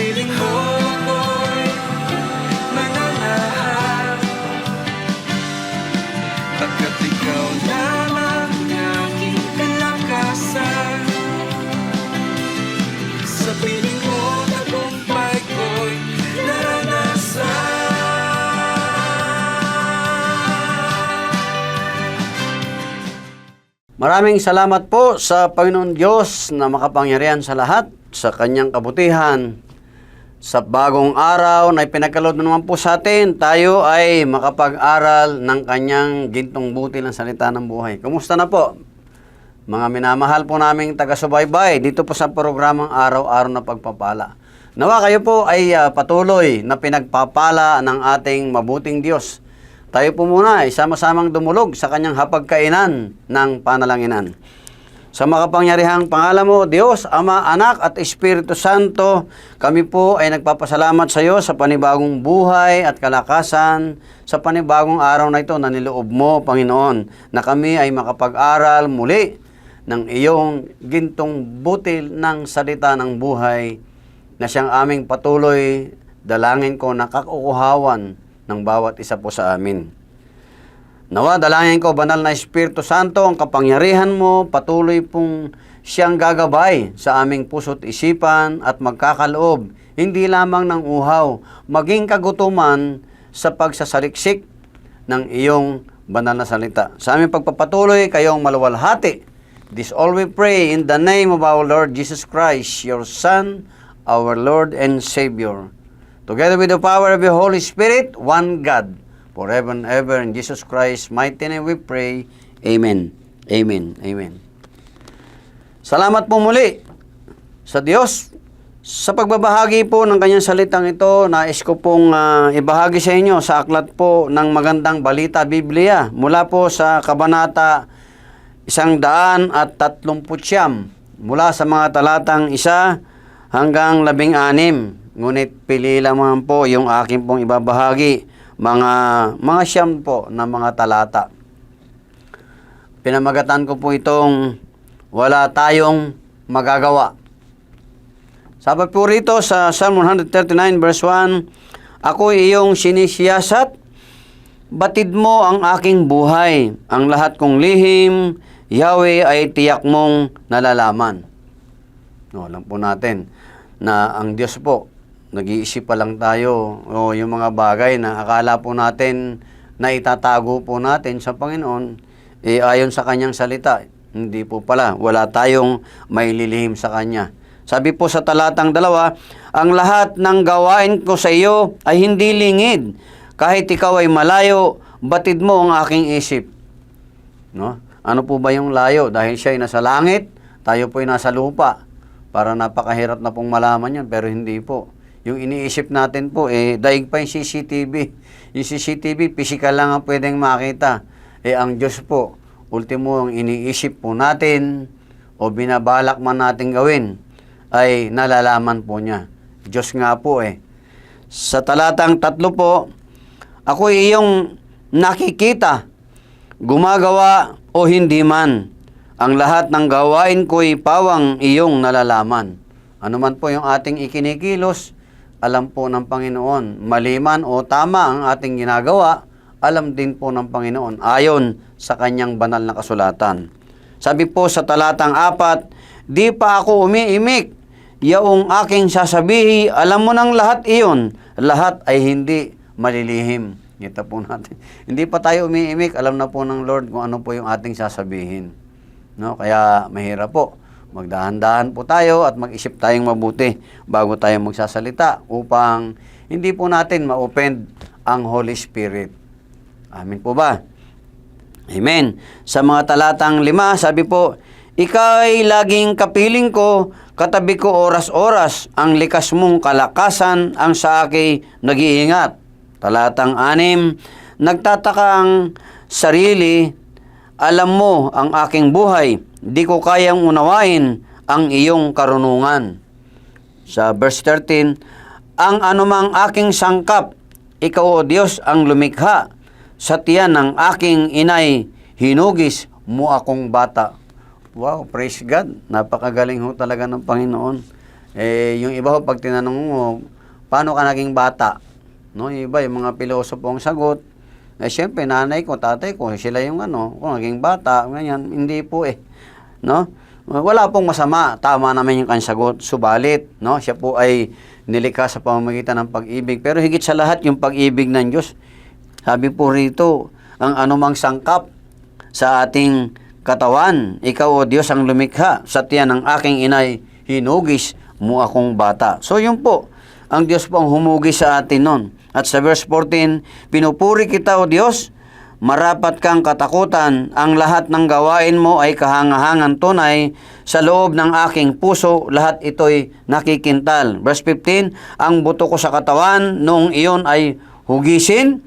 piling mo ako'y mananahan Pagkat ikaw lamang ang aking kalakasan. Sa piling ko'y naranasan. Maraming salamat po sa Panginoon Diyos na makapangyarihan sa lahat, sa kanyang kabutihan. Sa bagong araw na ipinagkaloob na naman po sa atin, tayo ay makapag-aral ng kanyang gintong buti ng salita ng buhay. Kumusta na po? Mga minamahal po naming taga-subaybay dito po sa programang Araw-Araw na Pagpapala. Nawa kayo po ay ah, patuloy na pinagpapala ng ating mabuting Diyos. Tayo po muna ay sama-samang dumulog sa kanyang hapagkainan ng panalanginan. Sa makapangyarihang pangalan mo, Diyos, Ama, Anak at Espiritu Santo, kami po ay nagpapasalamat sa iyo sa panibagong buhay at kalakasan sa panibagong araw na ito na niloob mo, Panginoon, na kami ay makapag-aral muli ng iyong gintong butil ng salita ng buhay na siyang aming patuloy dalangin ko na kakukuhawan ng bawat isa po sa amin. Nawa, dalangin ko, banal na Espiritu Santo, ang kapangyarihan mo, patuloy pong siyang gagabay sa aming puso't isipan at magkakaloob, hindi lamang ng uhaw, maging kagutuman sa pagsasaliksik ng iyong banal na salita. Sa aming pagpapatuloy, kayong maluwalhati. This all we pray in the name of our Lord Jesus Christ, your Son, our Lord and Savior. Together with the power of the Holy Spirit, one God, forever and ever. In Jesus Christ, mighty name we pray. Amen. Amen. Amen. Salamat po muli sa Diyos sa pagbabahagi po ng kanyang salitang ito. Nais ko pong ah, ibahagi sa inyo sa aklat po ng magandang balita Biblia mula po sa kabanata isang daan at tatlumput siyam mula sa mga talatang isa hanggang labing anim. Ngunit pili lamang po yung aking pong ibabahagi mga mga siyam po na mga talata. Pinamagatan ko po itong wala tayong magagawa. Sabi po rito sa Psalm 139 verse 1, Ako iyong sinisiyasat, batid mo ang aking buhay, ang lahat kong lihim, Yahweh ay tiyak mong nalalaman. No, alam po natin na ang Diyos po, nag-iisip pa lang tayo o yung mga bagay na akala po natin na itatago po natin sa Panginoon, eh ayon sa kanyang salita, hindi po pala, wala tayong maililihim sa kanya. Sabi po sa talatang dalawa, ang lahat ng gawain ko sa iyo ay hindi lingid. Kahit ikaw ay malayo, batid mo ang aking isip. No? Ano po ba yung layo? Dahil siya ay nasa langit, tayo po ay nasa lupa. Para napakahirap na pong malaman yan, pero hindi po. Yung iniisip natin po, eh, daig pa yung CCTV. Yung CCTV, physical lang ang pwedeng makita. Eh, ang Diyos po, ultimo ang iniisip po natin o binabalak man natin gawin, ay nalalaman po niya. Diyos nga po eh. Sa talatang tatlo po, ako iyong nakikita, gumagawa o hindi man. Ang lahat ng gawain ko'y pawang iyong nalalaman. Ano man po yung ating ikinikilos, alam po ng Panginoon. Maliman o tama ang ating ginagawa, alam din po ng Panginoon ayon sa kanyang banal na kasulatan. Sabi po sa talatang apat, Di pa ako umiimik, yaong aking sasabihi, alam mo ng lahat iyon, lahat ay hindi malilihim. Kita po natin. Hindi pa tayo umiimik, alam na po ng Lord kung ano po yung ating sasabihin. No? Kaya mahirap po. Magdahan-dahan po tayo at mag-isip tayong mabuti bago tayo magsasalita upang hindi po natin ma-offend ang Holy Spirit. Amin po ba? Amen. Sa mga talatang lima, sabi po, Ikaw ay laging kapiling ko, katabi ko oras-oras, ang likas mong kalakasan ang sa akin nag-iingat. Talatang anim, nagtataka ang sarili, alam mo ang aking buhay, di ko kayang unawain ang iyong karunungan. Sa verse 13, ang anumang aking sangkap, ikaw o Diyos ang lumikha, sa tiyan ng aking inay, hinugis mo akong bata. Wow, praise God. Napakagaling ho talaga ng Panginoon. Eh, yung iba ho, pag tinanong mo, paano ka naging bata? No, yung iba, yung mga pilosopo ang sagot. Eh, syempre, nanay ko, tatay ko, sila yung ano, kung naging bata, ganyan, hindi po eh. No? Wala pong masama, tama naman yung kanyang sagot, subalit, no? Siya po ay nilikha sa pamamagitan ng pag-ibig. Pero higit sa lahat, yung pag-ibig ng Diyos, sabi po rito, ang anumang sangkap sa ating katawan, ikaw o Diyos ang lumikha, sa tiyan ng aking inay, hinugis mo akong bata. So yun po, ang Diyos po ang humugis sa atin nun. At sa verse 14, pinupuri kita o Diyos, marapat kang katakutan, ang lahat ng gawain mo ay kahangahangan tunay, sa loob ng aking puso, lahat ito'y nakikintal. Verse 15, ang buto ko sa katawan, noong iyon ay hugisin,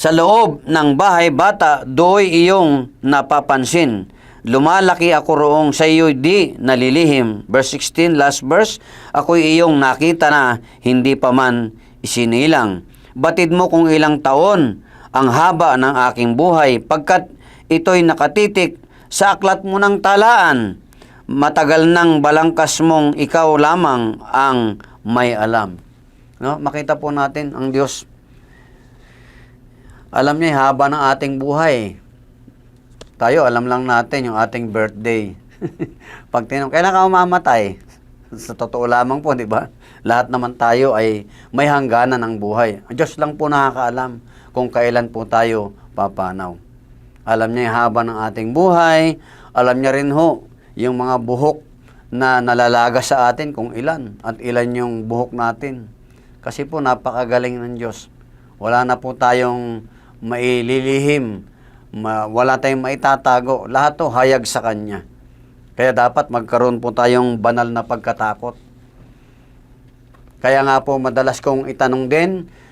sa loob ng bahay bata, do'y iyong napapansin. Lumalaki ako roong sa iyo'y di nalilihim. Verse 16, last verse, ako'y iyong nakita na hindi pa man isinilang. Batid mo kung ilang taon ang haba ng aking buhay, pagkat ito'y nakatitik sa aklat mo ng talaan. Matagal nang balangkas mong ikaw lamang ang may alam. No? Makita po natin ang Diyos alam niya, haba ng ating buhay. Tayo, alam lang natin yung ating birthday. Pag tinanong, kailan ka mamamatay? Sa totoo lamang po, di ba? Lahat naman tayo ay may hangganan ng buhay. Diyos lang po nakakaalam kung kailan po tayo papanaw. Alam niya yung haba ng ating buhay. Alam niya rin ho, yung mga buhok na nalalaga sa atin kung ilan at ilan yung buhok natin. Kasi po napakagaling ng Diyos. Wala na po tayong maililihim, ma- wala tayong maitatago. Lahat to hayag sa Kanya. Kaya dapat magkaroon po tayong banal na pagkatakot. Kaya nga po madalas kong itanong din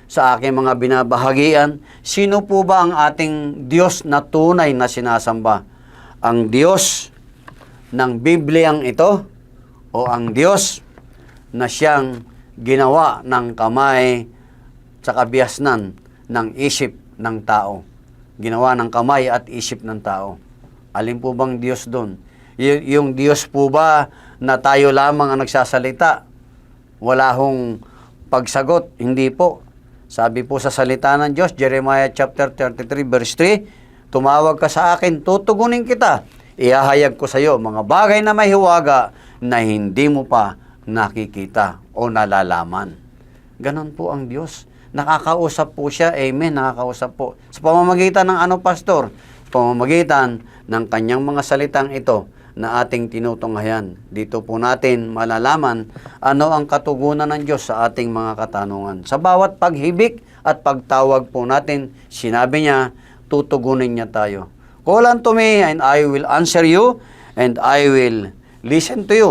sa aking mga binabahagian, sino po ba ang ating Diyos na tunay na sinasamba? Ang Diyos ng Bibliang ito o ang Diyos na siyang ginawa ng kamay sa kabiasnan ng isip ng tao. Ginawa ng kamay at isip ng tao. Alin po bang Diyos doon? Y- yung Diyos po ba na tayo lamang ang nagsasalita? Wala hong pagsagot? Hindi po. Sabi po sa salita ng Diyos, Jeremiah chapter 33 verse 3, Tumawag ka sa akin, tutugunin kita. Ihahayag ko sa iyo mga bagay na may na hindi mo pa nakikita o nalalaman. Ganon po ang Diyos. Nakakausap po siya. Amen. Nakakausap po. Sa pamamagitan ng ano, Pastor? Sa pamamagitan ng kanyang mga salitang ito na ating tinutunghayan. Dito po natin malalaman ano ang katugunan ng Diyos sa ating mga katanungan. Sa bawat paghibik at pagtawag po natin, sinabi niya, tutugunin niya tayo. Call unto me and I will answer you and I will listen to you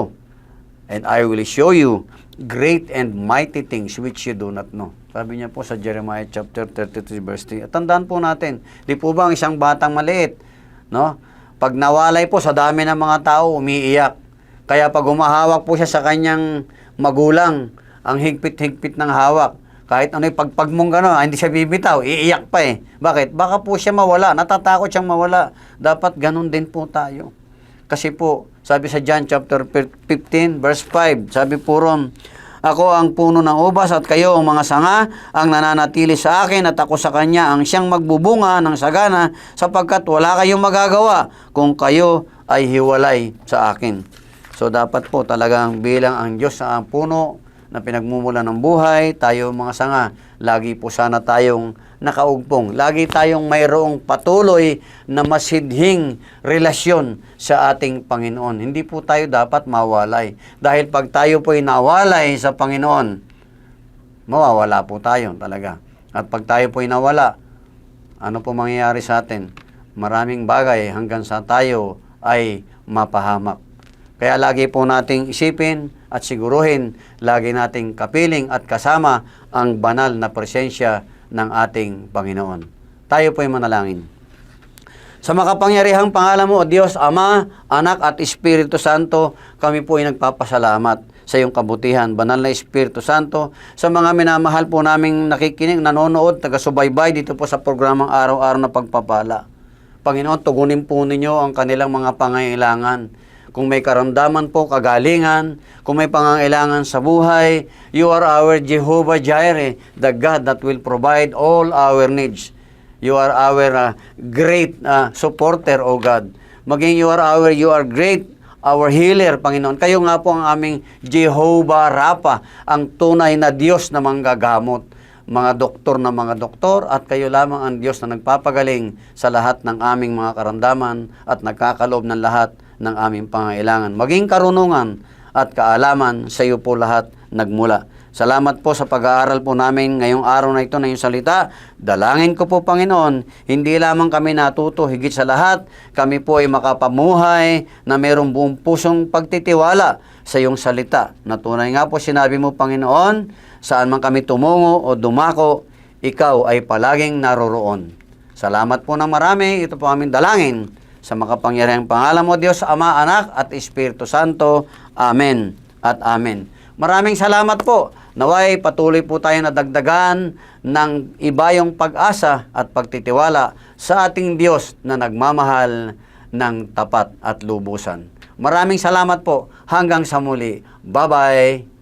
and I will show you great and mighty things which you do not know. Sabi niya po sa Jeremiah chapter 33 verse 3. At tandaan po natin, di po ba ang isang batang maliit, no? Pag nawalay po sa dami ng mga tao, umiiyak. Kaya pag umahawak po siya sa kanyang magulang, ang higpit-higpit ng hawak, kahit ano yung pagpag mong gano'n, hindi siya bibitaw, iiyak pa eh. Bakit? Baka po siya mawala, natatakot siyang mawala. Dapat ganun din po tayo. Kasi po, sabi sa John chapter 15 verse 5, sabi po ron, ako ang puno ng ubas at kayo ang mga sanga, ang nananatili sa akin at ako sa kanya ang siyang magbubunga ng sagana sapagkat wala kayong magagawa kung kayo ay hiwalay sa akin. So dapat po talagang bilang ang Diyos sa puno na pinagmumula ng buhay, tayo mga sanga, lagi po sana tayong nakaugpong. Lagi tayong mayroong patuloy na masidhing relasyon sa ating Panginoon. Hindi po tayo dapat mawalay. Dahil pag tayo po'y nawalay sa Panginoon, mawawala po tayo talaga. At pag tayo po'y nawala, ano po mangyayari sa atin? Maraming bagay hanggang sa tayo ay mapahamak. Kaya lagi po nating isipin at siguruhin, lagi nating kapiling at kasama ang banal na presensya ng ating Panginoon. Tayo po'y manalangin. Sa makapangyarihang pangalan mo, O Diyos, Ama, Anak at Espiritu Santo, kami po ay nagpapasalamat sa iyong kabutihan. Banal na Espiritu Santo, sa mga minamahal po naming nakikinig, nanonood, taga-subaybay dito po sa programang Araw-Araw na Pagpapala. Panginoon, tugunin po ninyo ang kanilang mga pangailangan. Kung may karamdaman po, kagalingan, kung may pangangailangan sa buhay, you are our Jehovah Jireh, the God that will provide all our needs. You are our uh, great uh, supporter, O God. Maging you are our, you are great, our healer, Panginoon. Kayo nga po ang aming Jehovah Rapha, ang tunay na Diyos na manggagamot. Mga doktor na mga doktor at kayo lamang ang Diyos na nagpapagaling sa lahat ng aming mga karamdaman at nagkakaloob ng lahat ng aming pangailangan. Maging karunungan at kaalaman sa iyo po lahat nagmula. Salamat po sa pag-aaral po namin ngayong araw na ito na yung salita. Dalangin ko po, Panginoon, hindi lamang kami natuto, higit sa lahat, kami po ay makapamuhay na mayroong buong pusong pagtitiwala sa iyong salita. Na tunay nga po sinabi mo, Panginoon, saan man kami tumungo o dumako, ikaw ay palaging naroroon. Salamat po ng marami. Ito po aming dalangin sa makapangyarihang pangalan mo, Diyos, Ama, Anak, at Espiritu Santo. Amen at Amen. Maraming salamat po. Naway patuloy po tayo nadagdagan ng ibayong pag-asa at pagtitiwala sa ating Diyos na nagmamahal ng tapat at lubusan. Maraming salamat po. Hanggang sa muli. Bye-bye.